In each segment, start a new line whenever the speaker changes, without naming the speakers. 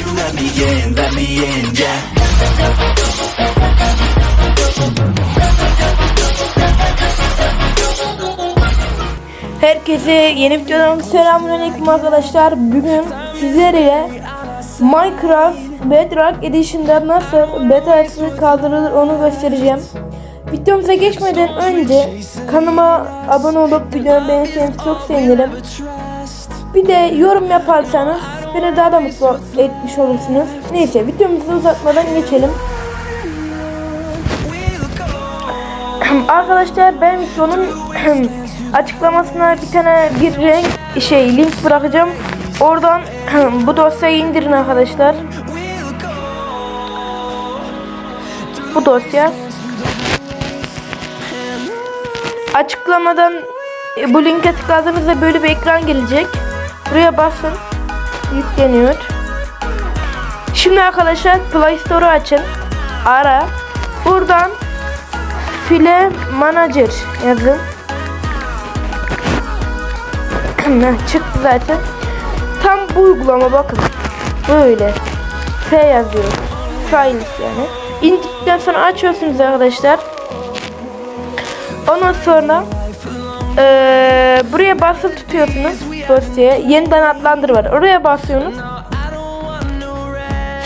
Let me in, let me in.
Herkese yeni videodan selamünaleyküm arkadaşlar. Bugün sizlerle Minecraft Bedrock Edition'da nasıl beta'sı kaldırılır onu göstereceğim. Videomuza geçmeden önce kanalıma abone olup videomu beğenirseniz çok sevinirim. Bir de yorum yaparsanız beni daha da mutlu etmiş olursunuz. Neyse videomuzu uzatmadan geçelim. Arkadaşlar ben videonun açıklamasına bir tane bir renk şey link bırakacağım. Oradan bu dosyayı indirin arkadaşlar. Bu dosya. Açıklamadan bu linke tıkladığınızda böyle bir ekran gelecek. Buraya basın. Yükleniyor. Şimdi arkadaşlar Play Store'u açın. Ara. Buradan File Manager yazın. Çıktı zaten. Tam bu uygulama bakın. Böyle. F yazıyor. Files yani. İndikten sonra açıyorsunuz arkadaşlar. Ondan sonra eee, buraya basılı tutuyorsunuz dosyaya. Yeniden adlandır var. Oraya basıyorsunuz.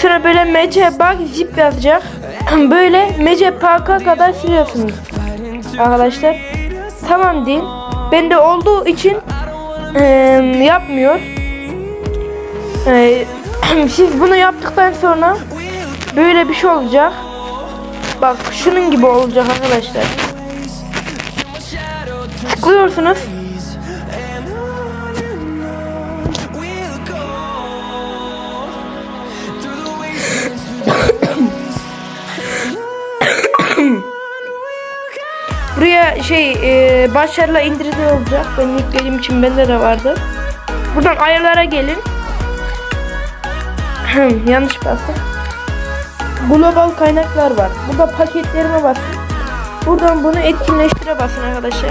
Sonra böyle MC bug zip yazacak. Böyle MC parka kadar siliyorsunuz. Arkadaşlar. Tamam deyin. Bende olduğu için eee, yapmıyor. Eee, siz bunu yaptıktan sonra böyle bir şey olacak. Bak şunun gibi olacak arkadaşlar. Tıklıyorsunuz. Şey e, başarıla indirili olacak. Ben yüklediğim için bende de vardı. Buradan ayarlara gelin. Yanlış bastım. Global kaynaklar var. Burada paketlerime basın. Buradan bunu etkinleştire basın arkadaşlar.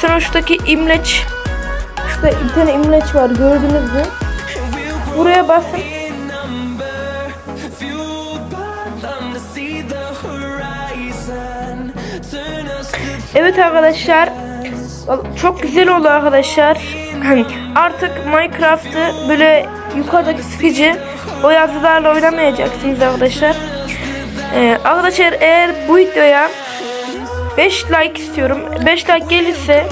Sonra şuradaki imleç Şurada bir tane imleç var gördünüz mü? Buraya basın. Evet arkadaşlar. Çok güzel oldu arkadaşlar. Artık Minecraft'ı böyle yukarıdaki sıkıcı o yazılarla oynamayacaksınız arkadaşlar. Ee, arkadaşlar eğer bu videoya 5 like istiyorum. 5 like gelirse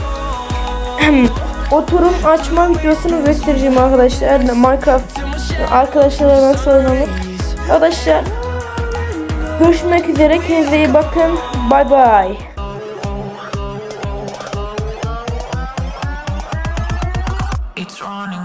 oturum açma videosunu göstereceğim arkadaşlar. Minecraft arkadaşlarla nasıl. Arkadaşlar görüşmek üzere. Kendinize iyi bakın. Bye bye.
on